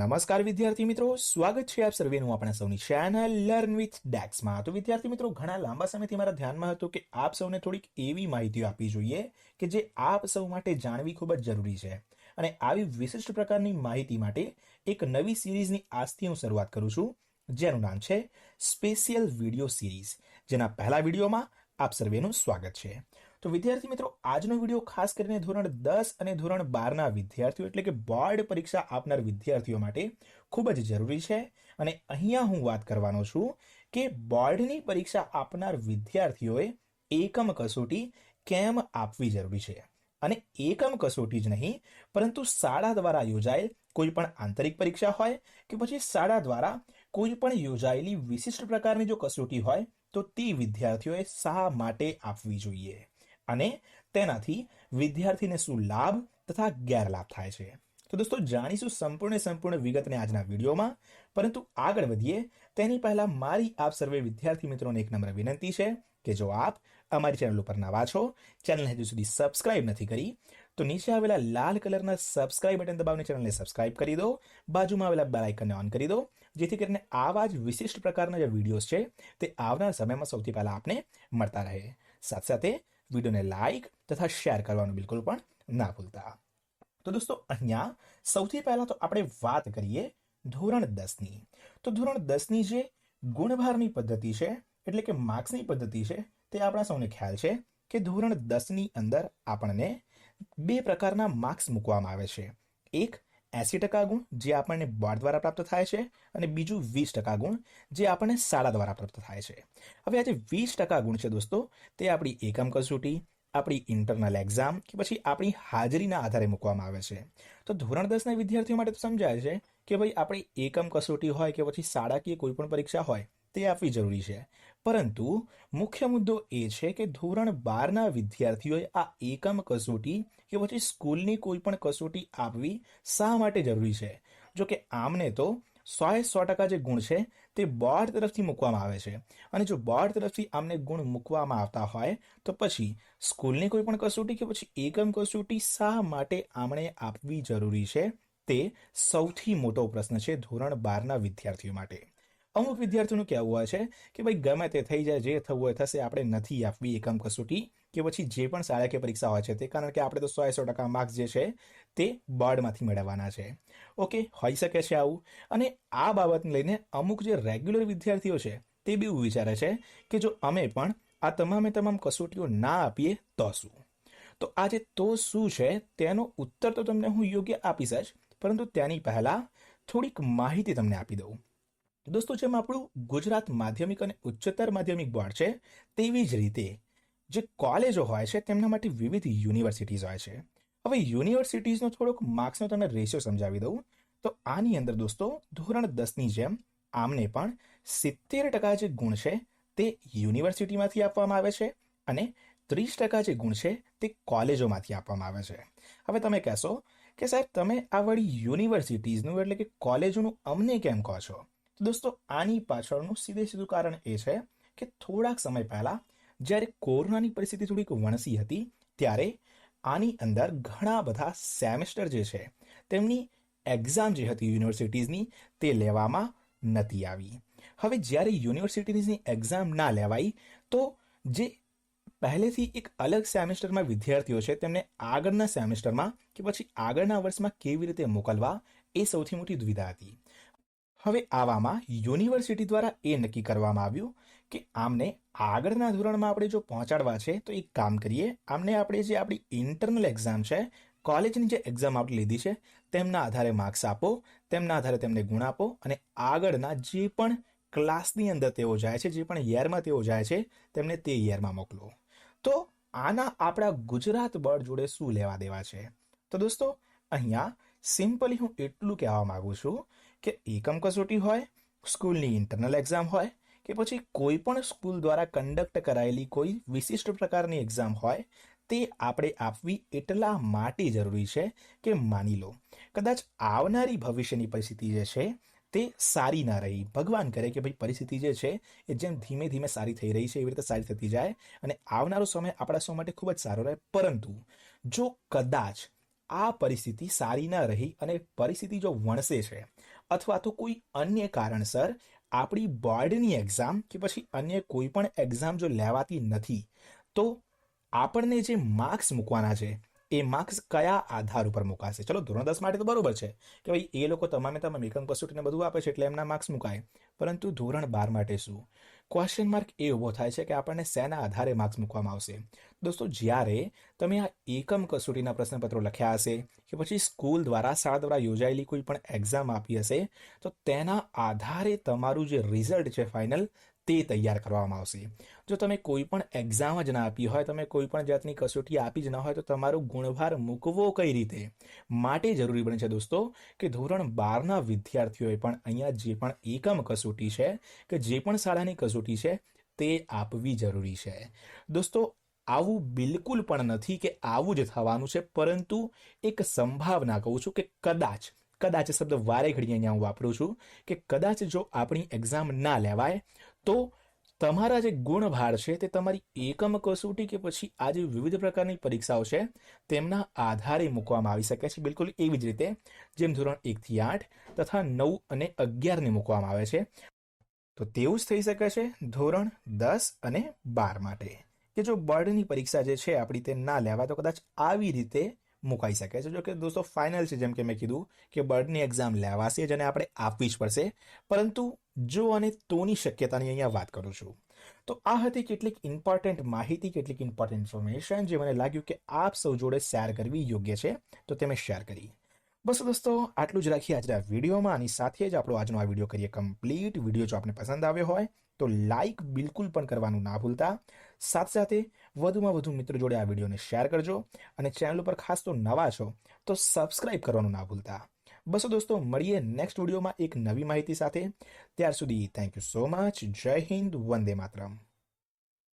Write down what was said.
નમસ્કાર વિદ્યાર્થી મિત્રો, સ્વાગત છે આપ સર્વેનું આપણા સૌની ચેનલ લર્ન વિથ ડેક્સમાં તો વિદ્યાર્થી મિત્રો, ઘણા લાંબા સમયથી મારા ધ્યાનમાં હતું કે આપ સૌને થોડીક એવી માહિતીઓ આપવી જોઈએ કે જે આપ સૌ માટે જાણવી ખૂબ જ જરૂરી છે. અને આવી વિશિષ્ટ પ્રકારની માહિતી માટે એક નવી સિરીઝની આજથી હું શરૂઆત કરું છું, જેનું નામ છે સ્પેશિયલ વીડિયો સિરીઝ જેના પહેલા વિડીયોમાં આપ સર્વેનું સ્વાગત છે. તો વિદ્યાર્થી મિત્રો, આજનો વીડિયો ખાસ કરીને ધોરણ દસ અને ધોરણ બારના વિદ્યાર્થીઓ એટલે કે બોર્ડ પરીક્ષા આપનાર વિદ્યાર્થીઓ માટે ખૂબ જ જરૂરી છે. અને અહીંયા હું વાત કરવાનો છું કે બોર્ડની પરીક્ષા આપનાર વિદ્યાર્થીઓએ એકમ કસોટી કેમ આપવી જરૂરી છે? અને એકમ કસોટી જ નહીં, પરંતુ શાળા દ્વારા યોજાયેલ કોઈ પણ આંતરિક પરીક્ષા હોય કે પછી શાળા દ્વારા કોઈ પણ યોજાયેલી વિશિષ્ટ પ્રકારની જો કસોટી હોય, તો તે વિદ્યાર્થીઓએ શા માટે આપવી જોઈએ? અને તેનાથી વિદ્યાર્થીને શું લાભ તથા ગેરલાભ થાય છે. તો દોસ્તો, જાણીશું સંપૂર્ણ સંપૂર્ણ વિગતને આજના વિડીયોમાં. પરંતુ આગળ વધીએ, તેની પહેલા મારી આપ સર્વે વિદ્યાર્થી મિત્રોને એક નમ્ર વિનંતી છે કે જો આપ અમારી ચેનલ ઉપર નવા છો, ચેનલને હજુ સુધી સબસ્ક્રાઇબ નથી કરી, તો નીચે આવેલા લાલ કલરના સબસ્ક્રાઇબ બટન દબાવીને ચેનલને સબસ્ક્રાઇબ કરી દો. બાજુમાં આવેલા બેલ આઇકનને ઓન કરી દો, જેથી કરીને આવા જ વિશિષ્ટ પ્રકારના જે વિડીયોઝ છે, તે આવનાર સમયમાં સૌથી પહેલાં આપને મળતા રહે. સાથે સાથે વિડીયોને લાઇક તથા શેર કરવાનું બિલકુલ પણ ના ભૂલતા. તો દોસ્તો, અહીંયા સૌથી પહેલાં તો આપણે વાત કરીએ ધોરણ દસની. તો ધોરણ દસની જે ગુણભારની પદ્ધતિ છે, એટલે કે માર્ક્સની પદ્ધતિ છે, તે આપણા સૌને ખ્યાલ છે કે ધોરણ દસની અંદર આપણને બે પ્રકારના માર્ક્સ મૂકવામાં આવે છે. એક એસી ટકા ગુણ જે આપણને બોર્ડ દ્વારા પ્રાપ્ત થાય છે અને બીજું વીસ ટકા ગુણ જે આપણને શાળા દ્વારા પ્રાપ્ત થાય છે. હવે આ જે વીસ ટકા ગુણ છે દોસ્તો. તે આપણી એકમ કસોટી, આપણી ઇન્ટરનલ એક્ઝામ કે પછી આપણી હાજરીના આધારે મૂકવામાં આવે છે. તો ધોરણ દસના વિદ્યાર્થીઓ માટે તો સમજાય છે કે ભાઈ આપણી એકમ કસોટી હોય કે પછી શાળાકીય કોઈ પણ પરીક્ષા હોય તે આપવી જરૂરી છે. પરંતુ મુખ્ય મુદ્દો એ છે કે ધોરણ બારના વિદ્યાર્થીઓએ આ એકમ કસોટી કે પછી સ્કૂલની કોઈ પણ કસોટી આપવી શા માટે જરૂરી છે? જો કે આમને તો સો સો ટકા જે ગુણ છે તે બોર્ડ તરફથી મૂકવામાં આવે છે. અને જો બોર્ડ તરફથી આમને ગુણ મૂકવામાં આવતા હોય, તો પછી સ્કૂલની કોઈ પણ કસોટી કે પછી એકમ કસોટી શા માટે આમણે આપવી જરૂરી છે? તે સૌથી મોટો પ્રશ્ન છે ધોરણ બારના વિદ્યાર્થીઓ માટે. અમુક વિદ્યાર્થીઓનું કહેવું હોય છે કે ભાઈ ગમે તે થઈ જાય, જે થવું હોય થશે, આપણે નથી આપવી એકમ કસોટી, કે પછી જે પણ શાળાકીય પરીક્ષા હોય છે તે, કારણ કે આપણે તો સો સો ટકા માર્ક્સ જે છે તે બોર્ડમાંથી મેળવવાના છે. ઓકે, હોઈ શકે છે આવું. અને આ બાબતને લઈને અમુક જે રેગ્યુલર વિદ્યાર્થીઓ છે તે બી એવું વિચારે છે કે જો અમે પણ આ તમામે તમામ કસોટીઓ ના આપીએ તો શું? તો આજે તો શું છે તેનો ઉત્તર તો તમને હું યોગ્ય આપીશ જ, પરંતુ તેની પહેલાં થોડીક માહિતી તમને આપી દઉં. દોસ્તો, જેમ આપણું ગુજરાત માધ્યમિક અને ઉચ્ચતર માધ્યમિક બોર્ડ છે, તેવી જ રીતે જે કોલેજો હોય છે, તેમના માટે વિવિધ યુનિવર્સિટીઝ હોય છે. હવે યુનિવર્સિટીઝનો થોડોક માર્ક્સનો તમને રેશિયો સમજાવી દઉં. તો આની અંદર દોસ્તો, ધોરણ દસની જેમ આમને પણ સિત્તેર ટકા જે ગુણ છે, તે યુનિવર્સિટીમાંથી આપવામાં આવે છે અને ત્રીસ ટકા જે ગુણ છે, તે કોલેજોમાંથી આપવામાં આવે છે. હવે તમે કહેશો કે સાહેબ, તમે આ વળી યુનિવર્સિટીઝનું એટલે કે કોલેજોનું અમને કેમ કહો છો? દોસ્તો, આની પાછળનું સીધે સીધું કારણ એ છે કે થોડાક સમય પહેલા જ્યારે કોરોનાની પરિસ્થિતિ થોડીક વણસી હતી, ત્યારે આની અંદર ઘણા બધા સેમેસ્ટર જે છે, તેમની એક્ઝામ જે હતી યુનિવર્સિટીઝની, તે લેવામાં નથી આવી. હવે જ્યારે યુનિવર્સિટીઝની એક્ઝામ ના લેવાઈ, તો જે પહેલેથી એક અલગ સેમેસ્ટરમાં વિદ્યાર્થીઓ છે, તેમને આગળના સેમેસ્ટરમાં કે પછી આગળના વર્ષમાં કેવી રીતે મોકલવા, એ સૌથી મોટી દુવિધા હતી. હવે આવામાં યુનિવર્સિટી દ્વારા એ નક્કી કરવામાં આવ્યું કે આમને આગળના ધોરણમાં આપણે જો પહોંચાડવા છે, તો એક કામ કરીએ. આમને આપણે જે આપણી ઇન્ટરનલ એક્ઝામ છે કોલેજની જે એક્ઝામ આપણે લીધી છે, તેમના આધારે માર્ક્સ આપો, તેમના આધારે તેમને ગુણ આપો અને આગળના જે પણ ક્લાસની અંદર તેઓ જાય છે, જે પણ યરમાં તેઓ જાય છે, તેમને તે યરમાં મોકલો. તો આના આપણા ગુજરાત બોર્ડ જોડે શું લેવા દેવા છે? તો દોસ્તો, અહીંયા સિમ્પલી હું એટલું કહેવા માગું છું કે એકમ કસોટી હોય, સ્કૂલની ઇન્ટરનલ એક્ઝામ હોય, કે પછી કોઈ પણ સ્કૂલ દ્વારા કન્ડક્ટ કરાયેલી કોઈ વિશિષ્ટ પ્રકારની એક્ઝામ હોય, તે આપણે આપવી એટલા માટે જરૂરી છે કે માની લો, કદાચ આવનારી ભવિષ્યની પરિસ્થિતિ જે છે, તે સારી ના રહી. ભગવાન કરે કે ભાઈ પરિસ્થિતિ જે છે, એ જેમ ધીમે ધીમે સારી થઈ રહી છે, એવી રીતે સારી થતી જાય અને આવનારો સમય આપણા સૌ માટે ખૂબ જ સારો રહે. પરંતુ જો કદાચ આ પરિસ્થિતિ સારી ના રહી અને પરિસ્થિતિ જો વણસે છે અથવા તો કોઈ અન્ય કારણસર આપણી બોર્ડની એક્ઝામ કે પછી અન્ય કોઈ પણ એક્ઝામ જો લેવાતી નથી, તો આપણને જે માર્ક્સ મૂકવાના છે, એ માર્ક્સ કયા આધાર ઉપર મુકાશે? ચલો, ધોરણ દસ માટે તો બરોબર છે કે ભાઈ એ લોકો તમામે તમામ એકમ કસોટીને બધું આપે છે એટલે એમના માર્ક્સ મુકાય. પરંતુ ધોરણ બાર માટે શું? ક્વેશ્ચન માર્ક એ ઊભો થાય છે કે આપણને શેના આધારે માર્ક્સ મૂકવામાં આવશે? દોસ્તો, જ્યારે તમે આ એકમ કસોટીના પ્રશ્નપત્રો લખ્યા હશે કે પછી સ્કૂલ દ્વારા શાળા દ્વારા યોજાયેલી કોઈ પણ એક્ઝામ આપી હશે, તો તેના આધારે તમારું જે રિઝલ્ટ છે ફાઇનલ તે તૈયાર કરવામાં આવશે. જો તમે કોઈ પણ એક્ઝામ જ ના આપી હોય, તમે કોઈ પણ જાતની કસોટી આપી જ ન હોય, તો તમારો ગુણભાર મૂકવો કઈ રીતે? માટે જરૂરી બને છે દોસ્તો, કે ધોરણ બારના વિદ્યાર્થીઓએ પણ અહીંયા જે પણ એકમ કસોટી છે, કે જે પણ શાળાની કસોટી છે, તે આપવી જરૂરી છે. દોસ્તો, આવું બિલકુલ પણ નથી કે આવું જ થવાનું છે, પરંતુ એક સંભાવના કહું છું કે કદાચ કદાચ શબ્દ વારે ઘડીએ અહીંયા હું વાપરું છું, કે કદાચ જો આપણી એક્ઝામ ના લેવાય તો તમારા જે ગુણભાર છે તે તમારી એકમ કસોટી કે પછી આ જે વિવિધ પ્રકારની પરીક્ષાઓ છે, તેમના આધારે મૂકવામાં આવી શકે છે. બિલકુલ એવી જ રીતે જેમ ધોરણ એકથી આઠ તથા નવ અને અગિયારને મૂકવામાં આવે છે. તો તેવું જ થઈ શકે છે ધોરણ દસ અને બાર માટે. કે જો બોર્ડની પરીક્ષા જે છે આપણી તે ના લેવા તો કદાચ આવી રીતે મુકાઈ શકે છે. જો કે દોસ્તો ફાઇનલ છે જેમ કે મેં કીધું કે બર્ડની એક્ઝામ લેવાશે જેને આપણે આપવી જ પડશે. પરંતુ જો અને તોની શક્યતાની અહીંયા વાત કરું છું. તો આ હતી કેટલીક ઇમ્પોર્ટન્ટ માહિતી, કેટલીક ઇમ્પોર્ટન્ટ ઇન્ફોર્મેશન જે મને લાગ્યું કે આપ સૌ જોડે શેર કરવી યોગ્ય છે, તો તે મેં શેર કરી. બસ દોસ્તો, આટલું જ રાખીએ આજના વિડીયોમાં આની સાથે જ આપણો આજનો આ વીડિયો કરીએ કમ્પ્લીટ વીડિયો જો આપને પસંદ આવ્યો હોય, તો લાઇક બિલકુલ પણ કરવાનું ના ભૂલતા. સાથે સાથે વધુમાં વધુ મિત્રો જોડે આ વિડીયોને શેર કરજો અને ચેનલ ઉપર ખાસ તો નવા છો, તો સબસ્ક્રાઇબ કરવાનું ના ભૂલતા. બસો દોસ્તો, મળીએ નેક્સ્ટ વિડીયોમાં એક નવી માહિતી સાથે. ત્યાર સુધી થેન્ક યુ સો મચ જય હિન્દ, વંદે માતરમ.